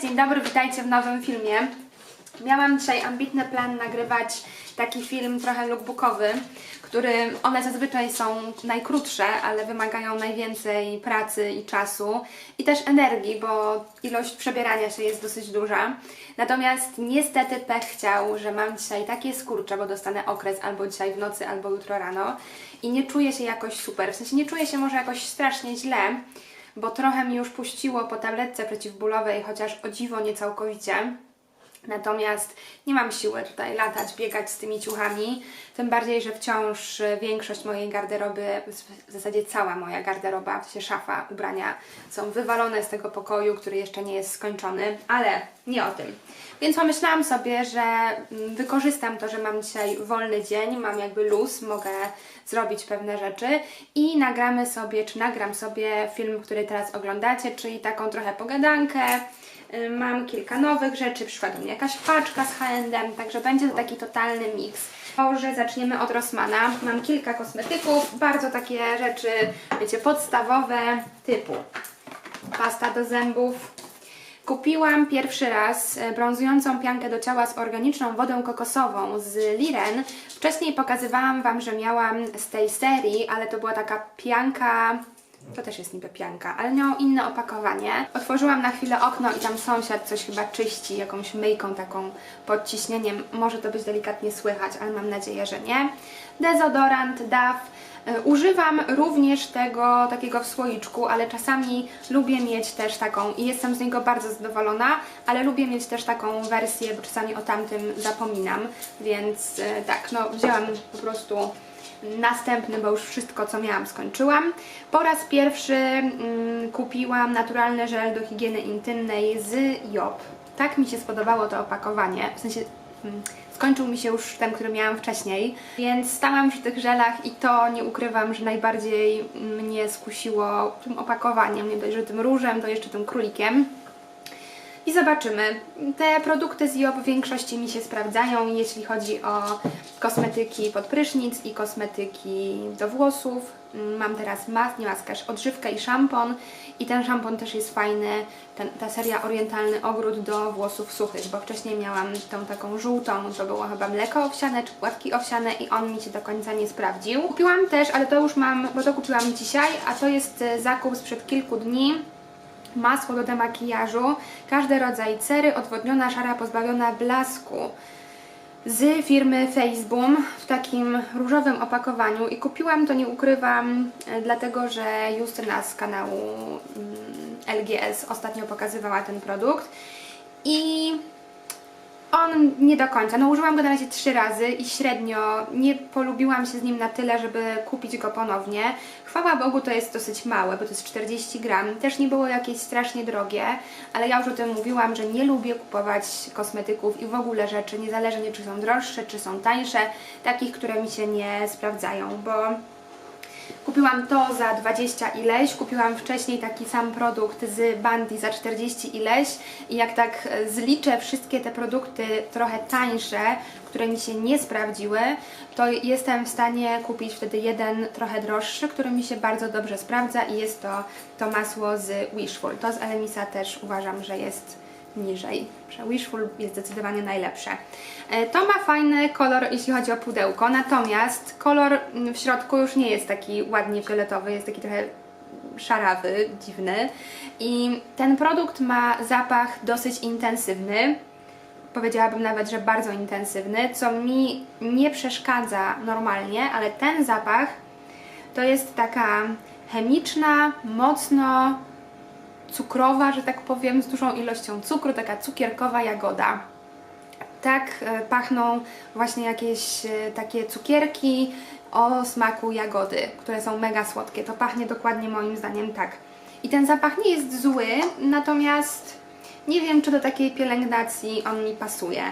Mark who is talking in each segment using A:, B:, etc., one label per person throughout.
A: Cześć, dzień dobry, witajcie w nowym filmie. Miałam dzisiaj ambitny plan nagrywać taki film trochę lookbookowy, który one zazwyczaj są najkrótsze, ale wymagają najwięcej pracy i czasu i też energii, bo ilość przebierania się jest dosyć duża. Natomiast niestety pech chciał, że mam dzisiaj takie skurcze, bo dostanę okres albo dzisiaj w nocy, albo jutro rano i nie czuję się jakoś super. W sensie nie czuję się może jakoś strasznie źle, bo trochę mi już puściło po tabletce przeciwbólowej, chociaż o dziwo nie całkowicie. Natomiast nie mam siły tutaj latać, biegać z tymi ciuchami, tym bardziej, że wciąż e, większość mojej garderoby, w zasadzie cała moja garderoba, w sensie szafa, ubrania są wywalone z tego pokoju, który jeszcze nie jest skończony, ale nie o tym. Więc pomyślałam sobie, że mm, wykorzystam to, że mam dzisiaj wolny dzień, mam jakby luz, mogę zrobić pewne rzeczy i nagramy sobie, czy nagram sobie film, który teraz oglądacie, czyli taką trochę pogadankę, Y, Mam kilka nowych rzeczy, przyszła do mnie jakaś paczka z H&M, także będzie to taki totalny miks. Może zaczniemy od Rossmana. Mam kilka kosmetyków, bardzo takie rzeczy, wiecie, podstawowe typu pasta do zębów. Kupiłam pierwszy raz e, brązującą piankę do ciała z organiczną wodą kokosową z Liren. Wcześniej pokazywałam Wam, że miałam z tej serii, ale to była taka pianka to też jest niby pianka, ale miało inne opakowanie. Otworzyłam na chwilę okno i tam sąsiad coś chyba czyści jakąś myjką taką pod ciśnieniem. Może to być delikatnie słychać, ale mam nadzieję, że nie. Dezodorant DAF. Y, Używam również tego takiego w słoiczku, ale czasami lubię mieć też taką i jestem z niego bardzo zadowolona, ale lubię mieć też taką wersję, bo czasami o tamtym zapominam, więc y, tak, no wzięłam po prostu następny, bo już wszystko co miałam skończyłam. Po raz pierwszy mm, kupiłam naturalny żel do higieny intymnej z Job. Tak mi się spodobało to opakowanie, w sensie mm, skończył mi się już ten, który miałam wcześniej, więc stałam przy tych żelach i to nie ukrywam, że najbardziej mnie skusiło tym opakowaniem, nie dość, że tym różem, to jeszcze tym królikiem. I zobaczymy. Te produkty z Job w większości mi się sprawdzają, jeśli chodzi o kosmetyki pod prysznic i kosmetyki do włosów. Mm, Mam teraz mas nie maskę, odżywkę i szampon i ten szampon też jest fajny, ten, ta seria Orientalny Ogród do włosów suchych, bo wcześniej miałam tą taką żółtą, to było chyba mleko owsiane czy płatki owsiane i on mi się do końca nie sprawdził. Kupiłam też, ale to już mam, bo to kupiłam dzisiaj, a to jest e, zakup sprzed kilku dni masło do demakijażu, każdy rodzaj cery, odwodniona, szara, pozbawiona blasku. Z firmy Faceboom w takim różowym opakowaniu. I kupiłam to, nie ukrywam, dlatego że Justyna z kanału mm, LGS ostatnio pokazywała ten produkt. I on nie do końca. No użyłam go na razie trzy razy i średnio nie polubiłam się z nim na tyle, żeby kupić go ponownie. Chwała Bogu to jest dosyć małe, bo to jest 40 gram. Też nie było jakieś strasznie drogie, ale ja już o tym mówiłam, że nie lubię kupować kosmetyków i w ogóle rzeczy, niezależnie czy są droższe, czy są tańsze, takich, które mi się nie sprawdzają, bo Kupiłam to za 20 ileś, kupiłam wcześniej taki sam produkt z Bandy za 40 ileś i jak tak e, zliczę wszystkie te produkty trochę tańsze, które mi się nie sprawdziły, to jestem w stanie kupić wtedy jeden trochę droższy, który mi się bardzo dobrze sprawdza i jest to to masło z Wishful. To z Elemisa też uważam, że jest niżej. Że Wishful jest zdecydowanie najlepsze. E, To ma fajny kolor, jeśli chodzi o pudełko, natomiast kolor mm, w środku już nie jest taki ładnie fioletowy, jest taki trochę szarawy, dziwny. I ten produkt ma zapach dosyć intensywny. Powiedziałabym nawet, że bardzo intensywny, co mi nie przeszkadza normalnie, ale ten zapach to jest taka chemiczna, mocno cukrowa, że tak powiem, z dużą ilością cukru, taka cukierkowa jagoda. Tak e, pachną właśnie jakieś e, takie cukierki o smaku jagody, które są mega słodkie. To pachnie dokładnie moim zdaniem tak. I ten zapach nie jest zły, natomiast nie wiem, czy do takiej pielęgnacji on mi pasuje.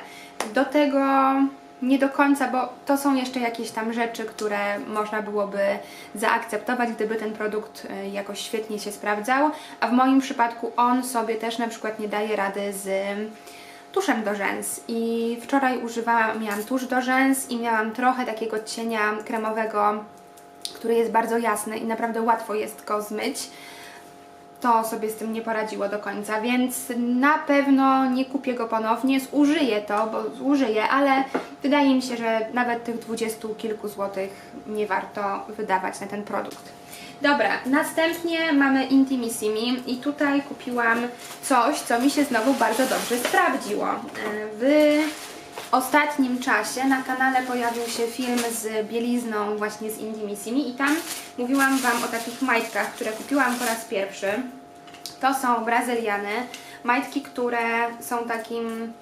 A: Do tego nie do końca, bo to są jeszcze jakieś tam rzeczy, które można byłoby zaakceptować, gdyby ten produkt y, jakoś świetnie się sprawdzał, a w moim przypadku on sobie też na przykład nie daje rady z tuszem do rzęs. I wczoraj używałam, miałam tusz do rzęs i miałam trochę takiego cienia kremowego, który jest bardzo jasny i naprawdę łatwo jest go zmyć to sobie z tym nie poradziło do końca, więc na pewno nie kupię go ponownie, zużyję to, bo zużyję, ale wydaje mi się, że nawet tych dwudziestu kilku złotych nie warto wydawać na ten produkt. Dobra, następnie mamy Intimissimi i tutaj kupiłam coś, co mi się znowu bardzo dobrze sprawdziło. E, W ostatnim czasie na kanale pojawił się film z bielizną właśnie z Intimissimi i tam mówiłam Wam o takich majtkach, które kupiłam po raz pierwszy. To są brazyliany, majtki, które są takim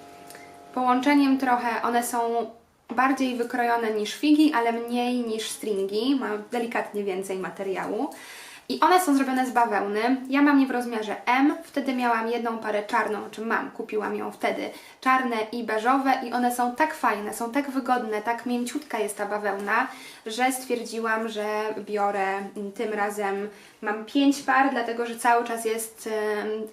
A: połączeniem trochę, one są bardziej wykrojone niż figi, ale mniej niż stringi, ma delikatnie więcej materiału. I one są zrobione z bawełny. Ja mam je w rozmiarze M, wtedy miałam jedną parę czarną, czy mam, kupiłam ją wtedy, czarne i beżowe i one są tak fajne, są tak wygodne, tak mięciutka jest ta bawełna, że stwierdziłam, że biorę tym razem, mam pięć par, dlatego że cały czas jest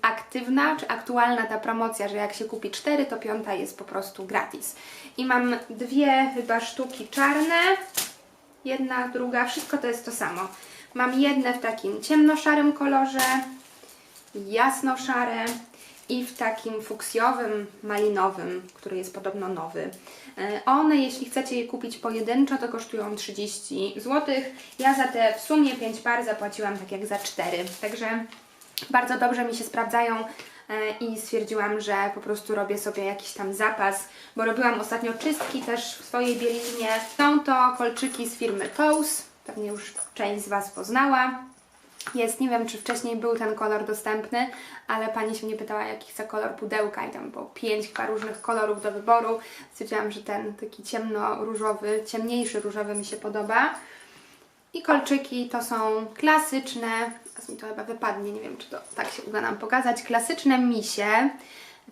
A: aktywna, czy aktualna ta promocja, że jak się kupi cztery, to piąta jest po prostu gratis. I mam dwie chyba sztuki czarne, jedna, druga, wszystko to jest to samo. Mam jedne w takim ciemnoszarym kolorze, jasnoszare i w takim fuksjowym, malinowym, który jest podobno nowy. E, One, jeśli chcecie je kupić pojedynczo, to kosztują 30 zł. Ja za te w sumie 5 par zapłaciłam tak jak za 4. Także bardzo dobrze mi się sprawdzają e, i stwierdziłam, że po prostu robię sobie jakiś tam zapas, bo robiłam ostatnio czystki też w swojej bieliźnie. Są to kolczyki z firmy Toes, pewnie już część z Was poznała. Jest, nie wiem czy wcześniej był ten kolor dostępny, ale pani się mnie pytała jaki chce kolor pudełka i tam było pięć chyba różnych kolorów do wyboru. Stwierdziłam, że ten taki ciemno-różowy, ciemniejszy różowy mi się podoba. I kolczyki to są klasyczne, teraz mi to chyba wypadnie, nie wiem czy to tak się uda nam pokazać, klasyczne misie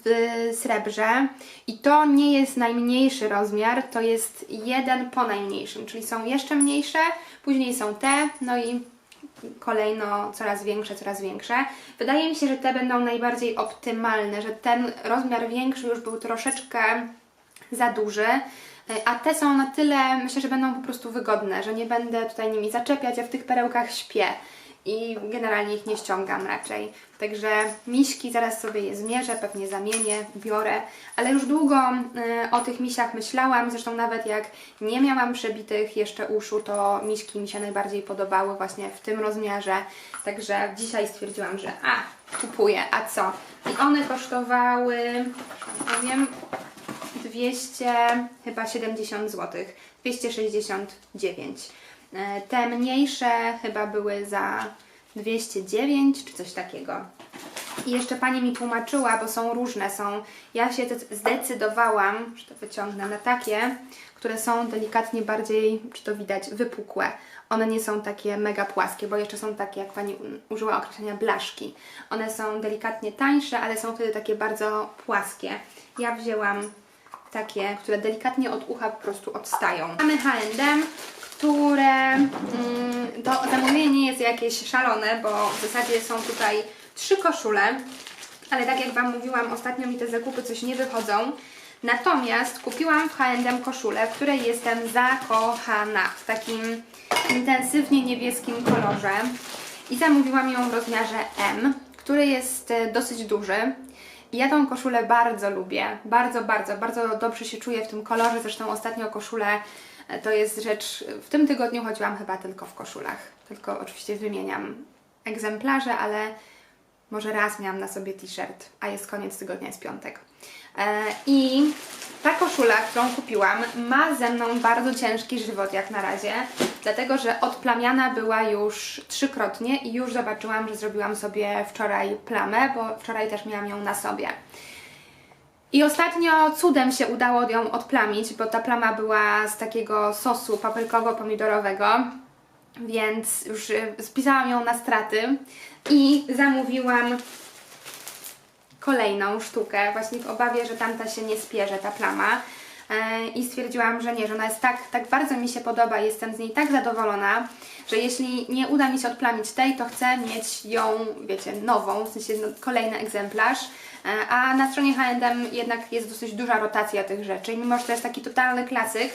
A: w srebrze i to nie jest najmniejszy rozmiar, to jest jeden po najmniejszym, czyli są jeszcze mniejsze, później są te, no i kolejno coraz większe, coraz większe. Wydaje mi się, że te będą najbardziej optymalne, że ten rozmiar większy już był troszeczkę za duży, a te są na tyle, myślę, że będą po prostu wygodne, że nie będę tutaj nimi zaczepiać, ja w tych perełkach śpię i generalnie ich nie ściągam raczej. Także miśki zaraz sobie je zmierzę, pewnie zamienię, biorę, ale już długo y, o tych misiach myślałam, zresztą nawet jak nie miałam przebitych jeszcze uszu, to miśki mi się najbardziej podobały właśnie w tym rozmiarze, także dzisiaj stwierdziłam, że a, kupuję, a co? I one kosztowały, nie wiem, 200, chyba 70 zł, 269. E, Te mniejsze chyba były za 209 czy coś takiego. I jeszcze pani mi tłumaczyła, bo są różne, są. Ja się zde- zdecydowałam, że to wyciągnę na takie, które są delikatnie bardziej, czy to widać, wypukłe. One nie są takie mega płaskie, bo jeszcze są takie, jak pani użyła określenia, blaszki. One są delikatnie tańsze, ale są wtedy takie bardzo płaskie. Ja wzięłam takie, które delikatnie od ucha po prostu odstają. Mamy H&M, które mm, to zamówienie nie jest jakieś szalone, bo w zasadzie są tutaj trzy koszule, ale tak jak Wam mówiłam, ostatnio mi te zakupy coś nie wychodzą. Natomiast kupiłam w H&M koszulę, w której jestem zakochana, w takim intensywnie niebieskim kolorze i zamówiłam ją w rozmiarze M, który jest e, dosyć duży. Ja tą koszulę bardzo lubię, bardzo, bardzo, bardzo dobrze się czuję w tym kolorze, zresztą ostatnio koszulę to jest rzecz, w tym tygodniu chodziłam chyba tylko w koszulach, tylko oczywiście wymieniam egzemplarze, ale może raz miałam na sobie t-shirt, a jest koniec tygodnia, jest piątek. E, I ta koszula, którą kupiłam, ma ze mną bardzo ciężki żywot jak na razie, dlatego że odplamiana była już trzykrotnie i już zobaczyłam, że zrobiłam sobie wczoraj plamę, bo wczoraj też miałam ją na sobie. I ostatnio cudem się udało ją odplamić, bo ta plama była z takiego sosu paprykowo-pomidorowego, więc już y, spisałam ją na straty i zamówiłam kolejną sztukę, właśnie w obawie, że tamta się nie spierze, ta plama. E, I stwierdziłam, że nie, że ona jest tak, tak bardzo mi się podoba, jestem z niej tak zadowolona, że jeśli nie uda mi się odplamić tej, to chcę mieć ją, wiecie, nową, w sensie no, kolejny egzemplarz. E, A na stronie H&M jednak jest dosyć duża rotacja tych rzeczy. I mimo, że to jest taki totalny klasyk,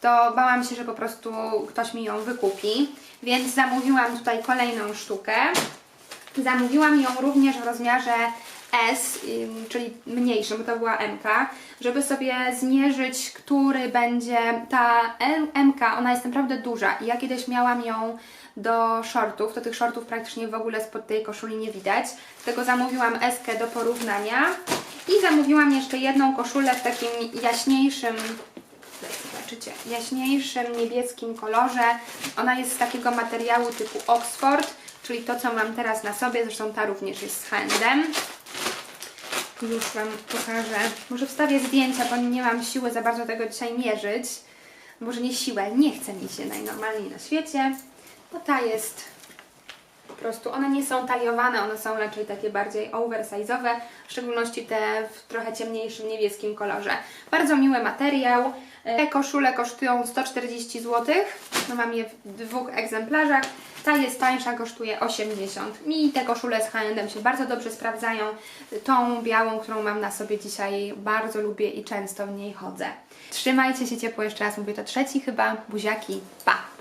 A: to bałam się, że po prostu ktoś mi ją wykupi. Więc zamówiłam tutaj kolejną sztukę. Zamówiłam ją również w rozmiarze S, czyli mniejszym, bo to była MK, żeby sobie zmierzyć, który będzie ta MK, ona jest naprawdę duża i ja kiedyś miałam ją do shortów, to tych shortów praktycznie w ogóle spod tej koszuli nie widać, dlatego zamówiłam S do porównania i zamówiłam jeszcze jedną koszulę w takim jaśniejszym zobaczycie, jaśniejszym niebieskim kolorze. Ona jest z takiego materiału typu Oxford, czyli to, co mam teraz na sobie. Zresztą ta również jest z handem. Już Wam pokażę. Może wstawię zdjęcia, bo nie mam siły za bardzo tego dzisiaj mierzyć. Może nie siłę, nie chce mi się najnormalniej na świecie. Bo ta jest prostu, one nie są taliowane, one są raczej takie bardziej oversize'owe, w szczególności te w trochę ciemniejszym niebieskim kolorze. Bardzo miły materiał. Te koszule kosztują 140 zł. No mam je w dwóch egzemplarzach. Ta jest tańsza, kosztuje 80. Mi te koszule z H&M się bardzo dobrze sprawdzają. Tą białą, którą mam na sobie dzisiaj, bardzo lubię i często w niej chodzę. Trzymajcie się ciepło, jeszcze raz mówię to trzeci chyba. Buziaki, pa!